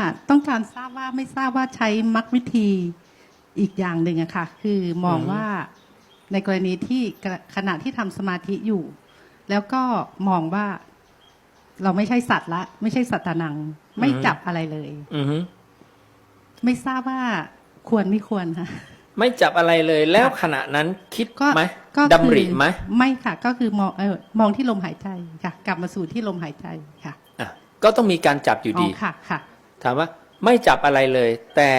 อะต้องการทราบว่าไม่ทราบว่าใช้มรรควิธีอีกอย่างหนึ่งอะค่ะ คือมองอือฮึว่าในกรณีที่กระขณะที่ทำสมาธิอยู่ แล้วก็มองว่าเราไม่ใช่สัตว์ละ ไม่ใช่สัตตานัง ไม่จับอะไรเลยอือฮึไม่ทราบว่าควรไม่ควรค่ะไม่จับอะไรเลย แล้วขณะนั้นคิดก็ไหมก็คือดำริไหมไม่ค่ะ ก็คือมองเออมองที่ลมหายใจค่ะ กลับมาสู่ที่ลมหายใจค่ะอะก็ต้องมีการจับอยู่อ๋อดีค่ะค่ะ ถามว่าไม่จับอะไรเลย แต่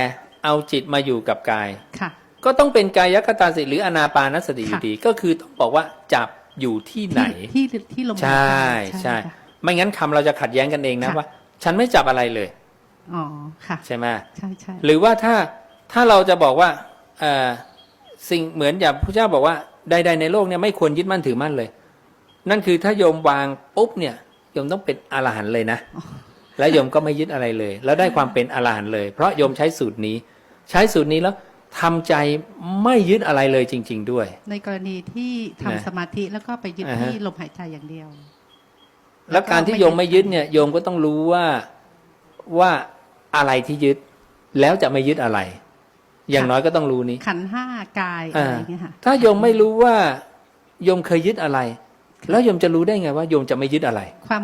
เอาจิตมาอยู่กับกาย ค่ะ ก็ต้องเป็นกายคตาสติหรืออนาปานสติอยู่ค่ะดีก็คือต้องบอกว่าจับอยู่ที่ไหนที่ที่ที่ลมหายใช่ใจใช่ค่ะไม่งั้นคำเราจะขัดแย้งกันเองนะค่ะว่า ฉันไม่จับอะไรเลยอ๋อค่ะ ใช่ไหมใช่ใช่หรือว่าถ้าถ้าเราจะบอกว่าเอ่อสิ่งเหมือนอย่างพระเจ้าบอกว่าใด ๆ ในโลกเนี่ยไม่ควรยึดมั่นถือมั่นเลย นั่นคือถ้าโยมวางปุ๊บเนี่ยโยมต้องเป็นอรหันต์เลยนะ และโยมก็ไม่ยึดอะไรเลย แล้วได้ความเป็นอรหันต์เลย เพราะโยมใช้สูตรนี้ ใช้สูตรนี้แล้วทำใจไม่ยึดอะไรเลยจริง ๆ ด้วย ในกรณีที่ทำนะสมาธิแล้วก็ไปยึดอ่าฮะ ที่ลมหายใจอย่างเดียว แล้วการที่โยมไม่ยึดเนี่ยโยมก็ต้องรู้ว่าว่าอะไรที่ยึด แล้วจะไม่ยึดอะไร อย่างน้อยก็ต้องรู้นี้ ขันธ์ห้ากายอะไรอย่างเงี้ยค่ะ ถ้าโยมไม่รู้ว่าโยมเคยยึดอะไร แล้วโยมจะรู้ได้ไงว่าโยมจะไม่ยึดอะไร ความ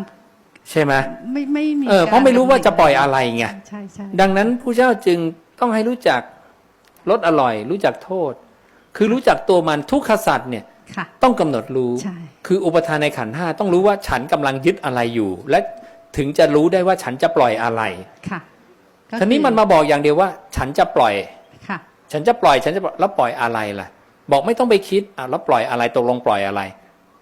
ใช่ไหมไม่ไม่มีเออเพราะไม่รู้ว่าจะปล่อยอะไรไงใช่ใช่ดังนั้นผู้เจ้าจึงต้องให้รู้จักลดอร่อย รู้จักโทษ คือรู้จักตัวมันทุกขสัตว์เนี่ยค่ะต้องกำหนดรู้ใช่คืออุปทานในขันธ์ห้าต้องรู้ว่าฉันกำลังยึดอะไรอยู่ และถึงจะรู้ได้ว่าฉันจะปล่อยอะไรค่ะก็ทีนี้มันมาบอกอย่างเดียวว่า ฉันจะปล่อยค่ะ ฉันจะปล่อยฉันจะปล่อยแล้วปล่อยอะไรล่ะ บอกไม่ต้องไปคิดอะแล้วปล่อยอะไรตกลงปล่อยอะไร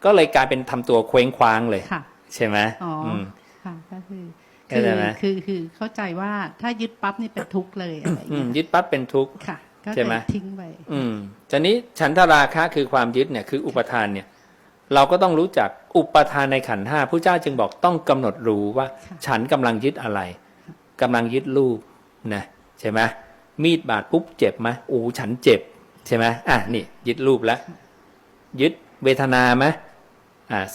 ก็เลยกลายเป็นทำตัวเคว้งคว้างเลยค่ะ ใช่ไหมอ๋ออมค่ะก็คือเข้าใจไหมคือคือเข้าใจว่าถ้ายึดปั๊บนี่เป็นทุกข์เลยอะไรอย่างอืเงี้มยยึดปั๊บเป็นทุกข์ค่ะก็ใช่ไหมเลยทิ้งไปอืมทีนี้ฉันทราคะคือความยึดเนี่ยคืออุปทานเนี่ย เราก็ต้องรู้จักอุปทานในขันธ์ห้าผู้เจ้าจึงบอกต้องกำหนดรู้ว่าค่ะฉันกำลังยึดอะไรกำลังยึดรูปนะใช่ไหมมีดบาดปุ๊บเจ็บไหมโอ้ฉันเจ็บ ใช่ไหมอะนี่ ยึดรูปแล้วยึดเวทนาไหมอ่า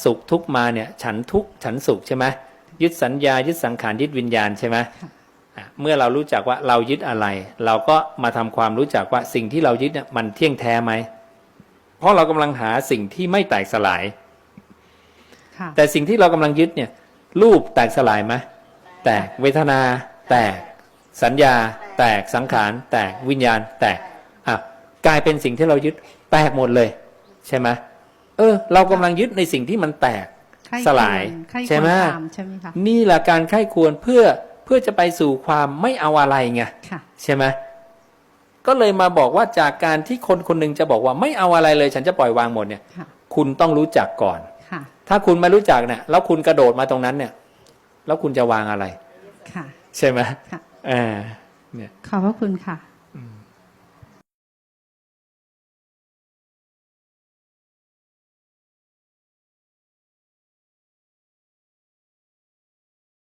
สุขทุกข์มาเนี่ยฉันทุกข์ฉันสุขใช่ไหมยึดสัญญายึดสังขารยึดวิญญาณใช่ไหมค่ะอะเมื่อเรารู้จักว่าเรายึดอะไร เราก็มาทำความรู้จักว่าสิ่งที่เรายึดเนี่ยมันเที่ยงแท้ไหมเพราะเรากำลังหาสิ่งที่ไม่แตกสลายค่ะแต่สิ่งที่เรากำลังยึดเนี่ย รูปแตกสลายไหมแตกเวทนา แตก สัญญา แตกสังขาร แตกวิญญาณ แตกอะกลายเป็นสิ่งที่เรายึดแตกหมดเลย ใช่ไหมเออ เรากำลังยึดในสิ่งที่มันแตกใครสลายควรใครควรใช่ไหมตามใช่ไหมคะนี่แหละการไข้ควรเพื่อเพื่อจะไปสู่ความไม่เอาอะไรไงค่ะใช่ไหมก็เลยมาบอกว่าจากการที่คนคนหนึ่งจะบอกว่าไม่เอาอะไรเลย ฉันจะปล่อยวางหมดเนี่ยค่ะคุณต้องรู้จักก่อนค่ะถ้าคุณไม่รู้จักเนี่ยแล้วคุณกระโดดมาตรงนั้นเนี่ย แล้วคุณจะวางอะไร ค่ะ ใช่ไหมค่ะอ่าเนี่ยขอบพระคุณค่ะอืม